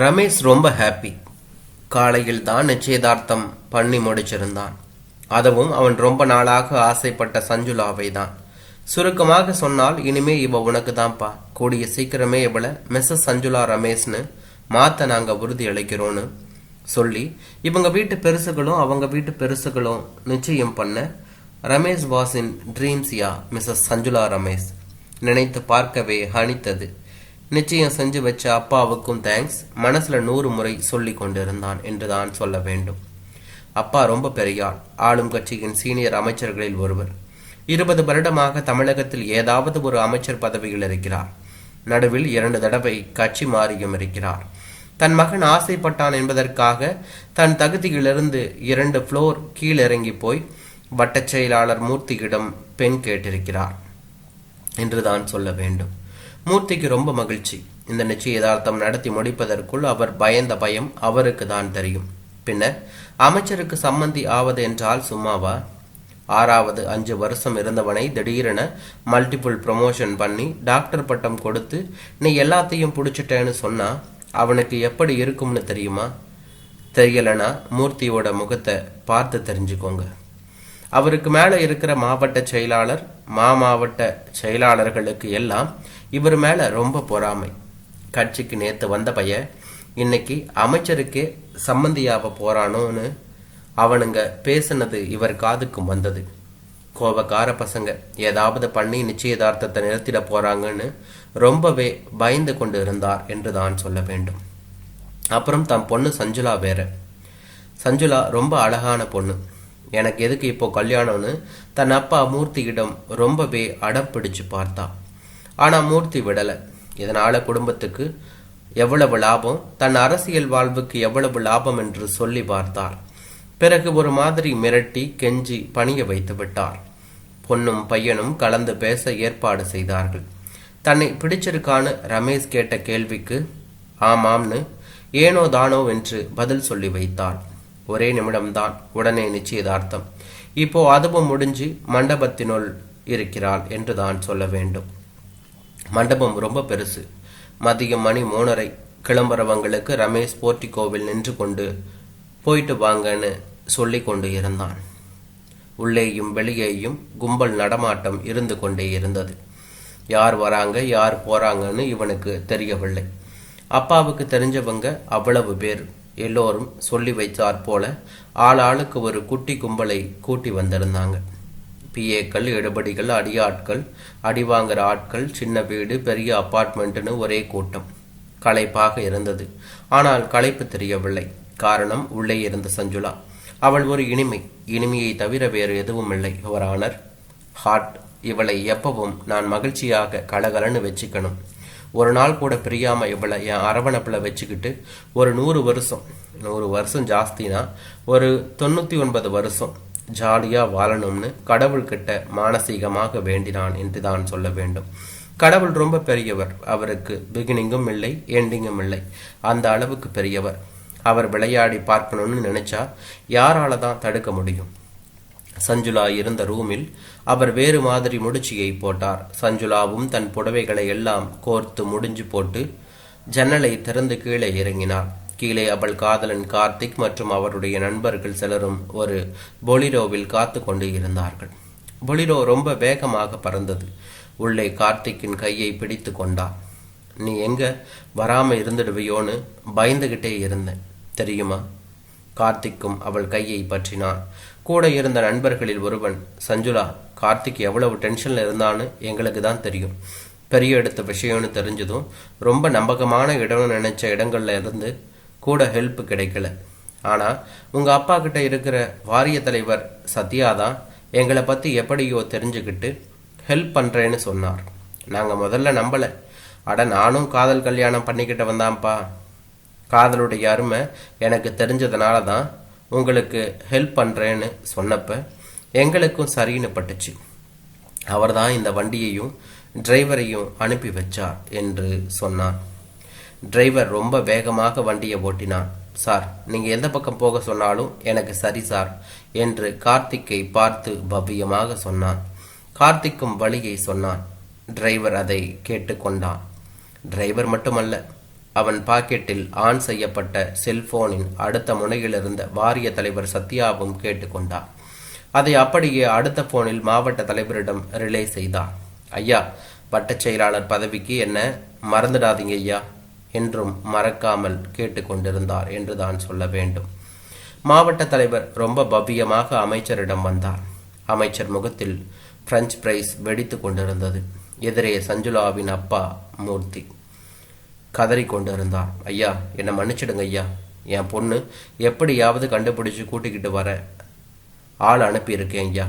ரமேஷ் ரொம்ப ஹாப்பி காலையில் தான் நிச்சயதார்த்தம் பண்ணி முடிச்சிருந்தான். அதுவும் அவன் ரொம்ப நாளாக ஆசைப்பட்ட சஞ்சுலாவை தான். சுருக்கமாக சொன்னால் இனிமே இவ உனக்கு தான்ப்பா. கூடிய சீக்கிரமே இவளை மிஸ்ஸஸ் சஞ்சுலா ரமேஷ்னு மாத்த நாங்க உறுதி அளிக்கிறோன்னு சொல்லி இவங்க வீட்டு பெருசுகளும் அவங்க வீட்டு பெருசுகளும் நிச்சயம் பண்ண ரமேஷ் வாஸின் ட்ரீம்ஸ் யா மிஸ்ஸஸ் சஞ்சுலா ரமேஷ்? நினைத்து பார்க்கவே ஹனித்தது. நிச்சயம் செஞ்சு வச்ச அப்பாவுக்கும் தேங்க்ஸ் மனசுல நூறு முறை சொல்லி கொண்டிருந்தான் என்றுதான் சொல்ல வேண்டும். அப்பா ரொம்ப பெரியாள் ஆளும் கட்சியின் சீனியர் அமைச்சர்களில் ஒருவர். இருபது வருடமாக தமிழகத்தில் ஏதாவது ஒரு அமைச்சர் பதவியில் இருக்கிறார். நடுவில் இரண்டு தடவை கட்சி மாறியும் இருக்கிறார். தன் மகன் ஆசைப்பட்டான் என்பதற்காக தன் தகுதியிலிருந்து இரண்டு ஃப்ளோர் கீழிறங்கி போய் வட்டச் செயலாளர் மூர்த்தியிடம் பெண் கேட்டிருக்கிறார். என்றுதான் சொல்ல வேண்டும். மூர்த்திக்கு ரொம்ப மகிழ்ச்சி. இந்த நிச்சயதார்த்தம் நடத்தி முடிப்பதற்குள் அவர் பயந்த பயம் அவருக்கு தான் தெரியும். பின்னர் அமைச்சருக்கு சம்மந்தி ஆவது என்றால் சும்மாவா? ஆறாவது அஞ்சு வருஷம் இருந்தவனை திடீரென மல்டிபிள் ப்ரொமோஷன் பண்ணி டாக்டர் பட்டம் கொடுத்து நீ எல்லாத்தையும் பிடிச்சிட்டேன்னு சொன்னா அவனுக்கு எப்படி இருக்கும்னு தெரியுமா? தெரியலனா மூர்த்தியோட முகத்தை பார்த்து தெரிஞ்சுக்கோங்க. அவருக்கு மேல இருக்கிற மாவட்ட செயலாளர் மா மாவட்ட செயலாளர்களுக்கு எல்லாம் இவர் மேலே ரொம்ப பொறாமை. கட்சிக்கு நேற்று வந்த பையன் இன்னைக்கு அமைச்சருக்கே சம்மந்தியாக போறானோன்னு அவனுங்க பேசுனது இவர் காதுக்கும் வந்தது. கோபக்கார பசங்க ஏதாவது பண்ணி நிச்சயதார்த்தத்தை நிறுத்திட போறாங்கன்னு ரொம்பவே பயந்து கொண்டு இருந்தார் என்று தான் சொல்ல வேண்டும். அப்புறம் தம் பொண்ணு சஞ்சுலா வேற. சஞ்சுலா ரொம்ப அழகான பொண்ணு. எனக்கு எதுக்கு இப்போ கல்யாணம்னு தன் அப்பா மூர்த்தியிடம் ரொம்பவே அடம் பிடிச்சு பார்த்தா. ஆனால் மூர்த்தி விடலை. இதனால் குடும்பத்துக்கு எவ்வளவு லாபம்? தன் அரசியல் வாழ்வுக்கு எவ்வளவு லாபம் என்று சொல்லி பார்த்தார். பிறகு ஒரு மாதிரி மிரட்டி கெஞ்சி பணிய வைத்து விட்டார். பொண்ணும் பையனும் கலந்து பேச ஏற்பாடு செய்தார்கள். தன்னை பிடிச்சிருக்கான்னு ரமேஷ் கேட்ட கேள்விக்கு ஆமாம்னு ஏனோ தானோ என்று பதில் சொல்லி வைத்தாள் ஒரே நிமிடம்தான். உடனே நிச்சயதார்த்தம். இப்போ அதுவும் முடிஞ்சு மண்டபத்தினுள் இருக்கிறாள் என்று தான் சொல்ல வேண்டும். மண்டபம் ரொம்ப பெருசு. மதியம் மணி மூணரை கிளம்புறவங்களுக்கு ரமேஷ் போர்ட்டிகோவில் நின்று கொண்டு போயிட்டு வாங்கன்னு சொல்லி கொண்டு இருந்தான். உள்ளேயும் வெளியேயும் கும்பல் நடமாட்டம் இருந்து கொண்டே இருந்தது. யார் வராங்க யார் போறாங்கன்னு இவனுக்கு தெரியவில்லை. அப்பாவுக்கு தெரிஞ்சவங்க அவ்வளவு பேர். எல்லோரும் சொல்லி வைத்தாற் போல ஆளாளுக்கு ஒரு குட்டி கும்பலை கூட்டி வந்திருந்தாங்க. பிஏக்கள் எடுபடிகள் அடியாட்கள் அடி வாங்குற ஆட்கள் சின்ன வீடு பெரிய அப்பார்ட்மெண்ட்டுன்னு ஒரே கூட்டம். களைப்பாக இருந்தது. ஆனால் களைப்பு தெரியவில்லை. காரணம் உள்ளே இருந்த சஞ்சுளா. அவள் ஒரு இனிமை. இனிமையை தவிர வேறு எதுவும் இல்லை ஒரு ஆனர் ஹாட் இவளை எப்பவும் நான் மகிழ்ச்சியாக கலகலன்னு வச்சுக்கணும். ஒரு நாள் கூட பிரியாம இவளை என் அரவணைப்பில் வச்சுக்கிட்டு ஒரு நூறு வருஷம் நூறு வருஷம் ஜாஸ்தினா ஒரு தொண்ணூற்றி ஒன்பது வருஷம் ஜாலியாக வாழணும்னு கடவுள்கிட்ட மானசீகமாக வேண்டினான் என்று தான் சொல்ல வேண்டும். கடவுள் ரொம்ப பெரியவர். அவருக்கு பிகினிங்கும் இல்லை எண்டிங்கும் இல்லை. அந்த அளவுக்கு பெரியவர். அவர் விளையாடி பார்க்கணும்னு நினைச்சா யாரால தான் தடுக்க முடியும்? சஞ்சுலா இருந்த ரூமில் அவர் வேறு மாதிரி முடிச்சியை போட்டார். சஞ்சுலாவும் தன் புடவைகளை எல்லாம் கோர்த்து முடிஞ்சு போட்டு ஜன்னலை திறந்து கீழே இறங்கினார் கீழே அவள் காதலன் கார்த்திக் மற்றும் அவருடைய நண்பர்கள் சிலரும் ஒரு பொலிரோவில் காத்து கொண்டு இருந்தார்கள். பொலிரோ ரொம்ப வேகமாக பறந்தது. உள்ளே கார்த்திக்கின் கையை பிடித்து கொண்டார் நீ எங்க? வராம இருந்துடுவியோன்னு பயந்துகிட்டே இருந்தேன். தெரியுமா? கார்த்திக்கும் அவள் கையை பற்றினான் கூட இருந்த நண்பர்களில் ஒருவன் சஞ்சுலா கார்த்திக் எவ்வளவு டென்ஷன்ல இருந்தான்னு எங்களுக்கு தான் தெரியும். பெரிய எடுத்த விஷயம்னு தெரிஞ்சதும் ரொம்ப நம்பகமான இடம்னு நினைச்ச இடங்கள்ல இருந்து கூட ஹெல்ப் கிடைக்கல. ஆனால் உங்கள் அப்பா கிட்ட இருக்கிற வாரிய தலைவர் சத்யா தான் எங்களை பற்றி எப்படியோ தெரிஞ்சுக்கிட்டு ஹெல்ப் பண்ணுறேன்னு சொன்னார். நாங்கள் முதல்ல நம்பலை. அட நானும் காதல் கல்யாணம் பண்ணிக்கிட்ட வந்தான்ப்பா. காதலுடைய அருமை எனக்கு தெரிஞ்சதுனால தான் உங்களுக்கு ஹெல்ப் பண்ணுறேன்னு சொன்னப்ப எங்களுக்கும் சரின்னு பட்டுச்சு. அவர் தான் இந்த வண்டியையும் டிரைவரையும் அனுப்பி வச்சார் என்று சொன்னார். டிரைவர் ரொம்ப வேகமாக வண்டியை ஓட்டினான். சார் நீங்க எந்த பக்கம் போக சொன்னாலும் எனக்கு சரி சார் என்று கார்த்திக்கை பார்த்து பவ்யமாக சொன்னான். கார்த்திக்கும் வழியை சொன்னான். டிரைவர் அதை கேட்டுக்கொண்டான். டிரைவர் மட்டுமல்ல அவன் பாக்கெட்டில் ஆன் செய்யப்பட்ட செல்போனின் அடுத்த முனையில் இருந்த வாரிய தலைவர் சத்யாவும் கேட்டுக்கொண்டார் அதை அப்படியே அடுத்த போனில் மாவட்ட தலைவரிடம் ரிலே செய்தார் ஐயா வட்டச் செயலாளர் பதவிக்கு என்ன? மறந்துடாதீங்க ஐயா என்றும் மறக்காமல் கேட்டுக்கொண்டிருந்தார் என்றுதான் சொல்ல வேண்டும். மாவட்ட தலைவர் ரொம்ப பவ்யமாக அமைச்சரிடம் வந்தார். அமைச்சர் முகத்தில் பிரெஞ்சு பிரைஸ் வெடித்து கொண்டிருந்தது. எதிரே சஞ்சுலாவின் அப்பா மூர்த்தி கதறி கொண்டிருந்தார். ஐயா என்னை மன்னிச்சிடுங்க ஐயா. என் பொண்ணு எப்படியாவது கண்டுபிடிச்சு கூட்டிக்கிட்டு வர ஆள் அனுப்பியிருக்கேன் ஐயா.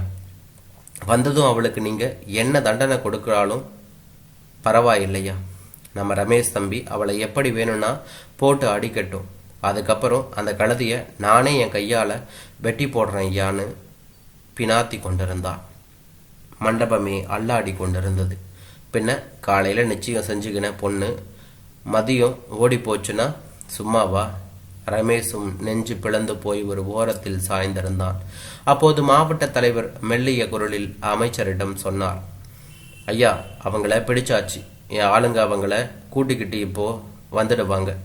வந்ததும் அவளுக்கு நீங்கள் என்ன தண்டனை கொடுக்குறாலும் பரவாயில்லையா? நம்ம ரமேஷ் தம்பி அவளை எப்படி வேணும்னா போட்டு அடிக்கட்டும். அதுக்கப்புறம் அந்த கழுதியை நானே என் கையால் வெட்டி போடுறேன் ஐயான்னு பினாத்தி கொண்டிருந்தா. மண்டபமே அல்லாடி கொண்டிருந்தது. பின்ன காலையில் நிச்சயம் செஞ்சுக்கின பொண்ணு மதியம் ஓடி போச்சுன்னா சும்மாவா ரமேஷும் நெஞ்சு பிளந்து போய் ஒரு ஓரத்தில் சாய்ந்திருந்தான். அப்போது மாவட்ட தலைவர் மெல்லிய குரலில் அமைச்சரிடம் சொன்னார் ஐயா அவங்கள பிடிச்சாச்சு. என் ஆளுங்க அவங்கள கூட்டிக்கிட்டு இப்போது வந்துடுவாங்க.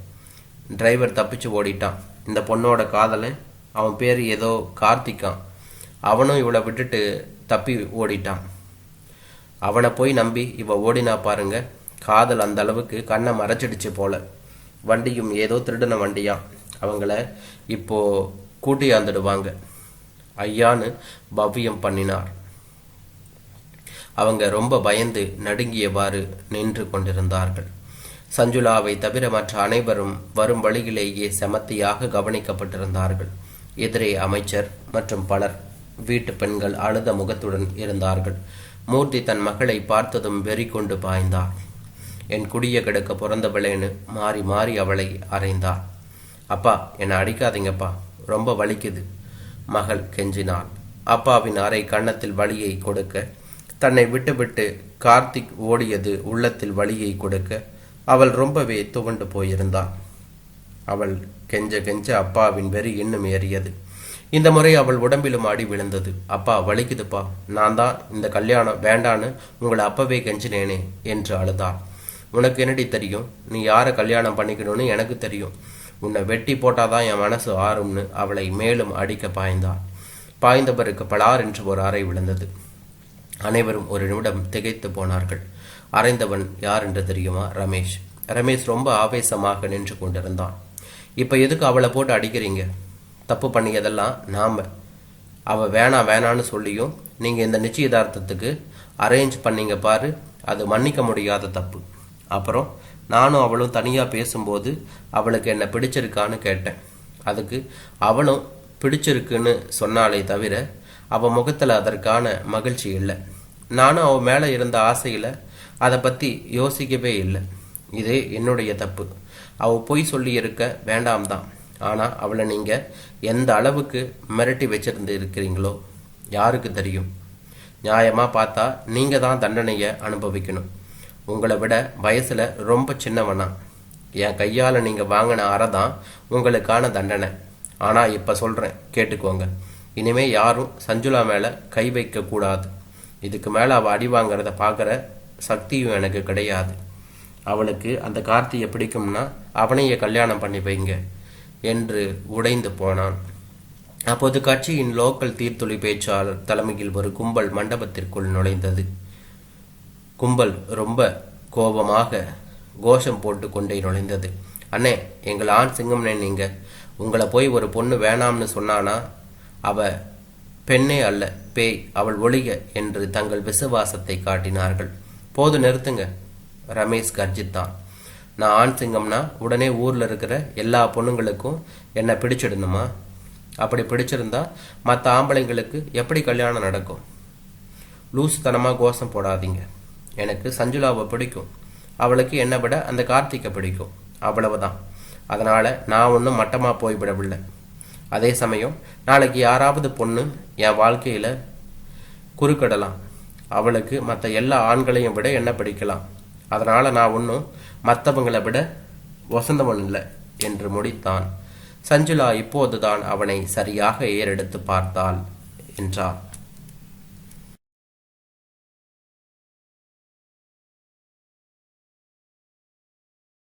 டிரைவர் தப்பிச்சு ஓடிட்டான். இந்த பொண்ணோட காதலை அவன் பேர் ஏதோ கார்த்திகான். அவனும் இவளை விட்டுட்டு தப்பி ஓடிட்டான். அவனை போய் நம்பி இவ ஓடினா பாருங்க காதல் அந்த அளவுக்கு கண்ணை மறைச்சிடுச்சு போல. வண்டியும் ஏதோ திருடின வண்டியாம். அவங்கள இப்போ கூட்டியாந்துடுவாங்க ஐயான்னு பவ்யம் பண்ணினார். அவங்க ரொம்ப பயந்து நடுங்கியவாறு நின்று கொண்டிருந்தார்கள். சஞ்சுலாவை தவிர மற்ற அனைவரும் வரும் வழியிலேயே செமத்தியாக கவனிக்கப்பட்டிருந்தார்கள். எதிரே அமைச்சர் மற்றும் பலர் வீட்டு பெண்கள் அழுத முகத்துடன் இருந்தார்கள். மூர்த்தி தன் மகளை பார்த்ததும் வெறி கொண்டு பாய்ந்தார். என் குடிய கிடக்க பிறந்தவளேன்னு மாறி மாறி அவளை அறைந்தார். அப்பா என்னை அடிக்காதீங்கப்பா. ரொம்ப வலிக்குது. மகள் கெஞ்சினாள். அப்பாவின் அறை கன்னத்தில் வலியை கொடுக்க தன்னை விட்டுவிட்டு கார்த்திக் ஓடியது உள்ளத்தில் வலியை கொடுக்க அவள் ரொம்பவே துவண்டு போயிருந்தாள் அவள் கெஞ்ச கெஞ்ச அப்பாவின் வெறி இன்னும் ஏறியது. இந்த முறை அவள் உடம்பிலும் ஆடி விழுந்தது. அப்பா வலிக்குதுப்பா. நான் தான் இந்த கல்யாணம் வேண்டான்னு உங்களை அப்பவே கெஞ்சினேனே என்று அழுதாள். உனக்கு என்னடி தெரியும்? நீ யாரை கல்யாணம் பண்ணிக்கணும்னு எனக்கு தெரியும். உன்னை வெட்டி போட்டாதான் என் மனசு ஆறும்னு அவளை மேலும் அடிக்க பாய்ந்தாள். பாய்ந்தவருக்கு பலார் என்று ஒரு அறை விழுந்தது. அனைவரும் ஒரு நிமிடம் திகைத்து போனார்கள். அறைந்தவன் யார் என்று தெரியுமா? ரமேஷ். ரமேஷ் ரொம்ப ஆவேசமாக நின்று கொண்டிருந்தான். இப்போ எதுக்கு அவளை போட்டு அடிக்கிறீங்க? தப்பு பண்ணியதெல்லாம் நாம். அவள் வேணாம் வேணான்னு சொல்லியும் நீங்கள் இந்த நிச்சயதார்த்தத்துக்கு அரேஞ்ச் பண்ணீங்க பாரு அது மன்னிக்க முடியாத தப்பு. அப்புறம் நானும் அவளும் தனியாக பேசும்போது அவளுக்கு என்ன பிடிச்சிருக்கான்னு கேட்டேன். அதுக்கு அவளும் பிடிச்சிருக்குன்னு சொன்னாலே தவிர அவள் முகத்தில் அதற்கான மகிழ்ச்சி இல்லை. நானும் அவள் மேலே இருந்த ஆசையில் அதை பற்றி யோசிக்கவே இல்லை. இதே என்னுடைய தப்பு. அவள் பொய் சொல்லியிருக்க வேண்டாம் தான். ஆனால் அவளை நீங்கள் எந்த அளவுக்கு மிரட்டி வச்சிருந்து இருக்கிறீங்களோ யாருக்கு தெரியும்? நியாயமாக பார்த்தா நீங்கள் தான் தண்டனையை அனுபவிக்கணும். உங்களை விட வயசில் ரொம்ப சின்னவனா. என் கையால் நீங்கள் வாங்கின அறை தான் உங்களுக்கான தண்டனை. ஆனால் இப்போ சொல்கிறேன் கேட்டுக்கோங்க. இனிமே யாரும் சஞ்சுலா மேலே கை வைக்கக்கூடாது இதுக்கு மேலே அவள் அடி வாங்கிறத பார்க்குற சக்தியும் எனக்கு கிடையாது. அவளுக்கு அந்த கார்த்தியை பிடிக்கும்னா அவனையே கல்யாணம் பண்ணி வைங்க என்று உடைந்து போனான். அப்போது கட்சியின் லோக்கல் தீர்த்துளி பேச்சாளர் தலைமையில் ஒரு கும்பல் மண்டபத்திற்குள் நுழைந்தது. கும்பல் ரொம்ப கோபமாக கோஷம் போட்டு கொண்டே நுழைந்தது. அண்ணே எங்கள் ஆண் சிங்கம்னே நீங்கள் உங்களை போய் ஒரு பொண்ணு வேணாம்னு சொன்னானா அவ பெண்ணே அல்ல பேய் அவள் ஒளிக என்று தங்கள் விசுவாசத்தை காட்டினார்கள். போது நிறுத்துங்க. ரமேஷ் கர்ஜித்தான். நான் ஆண் சிங்கம்னா உடனே ஊர்ல இருக்கிற எல்லா பொண்ணுங்களுக்கும் என்னை பிடிச்சிடணுமா? அப்படி பிடிச்சிருந்தா மற்ற ஆம்பளைங்களுக்கு எப்படி கல்யாணம் நடக்கும்? லூசுத்தனமாக கோஷம் போடாதீங்க. எனக்கு சஞ்சுலாவை பிடிக்கும். அவளுக்கு என்னை விட அந்த கார்த்திகை பிடிக்கும். அவ்வளவுதான். அதனால நான் ஒன்றும் மட்டமாக போய்விடவில்லை. அதே சமயம் நாளைக்கு யாராவது பொண்ணு என் வாழ்க்கையில் குறுக்கிடலாம். அவளுக்கு மற்ற எல்லா ஆண்களையும் விட என்ன பிடிக்கலாம்? அதனால் நான் ஒன்றும் மற்றவங்களை விட வசந்தவன் இல்லை என்று முடித்தான். சஞ்சுலா இப்போதுதான் அவனை சரியாக ஏறெடுத்து பார்த்தாள் என்றார்.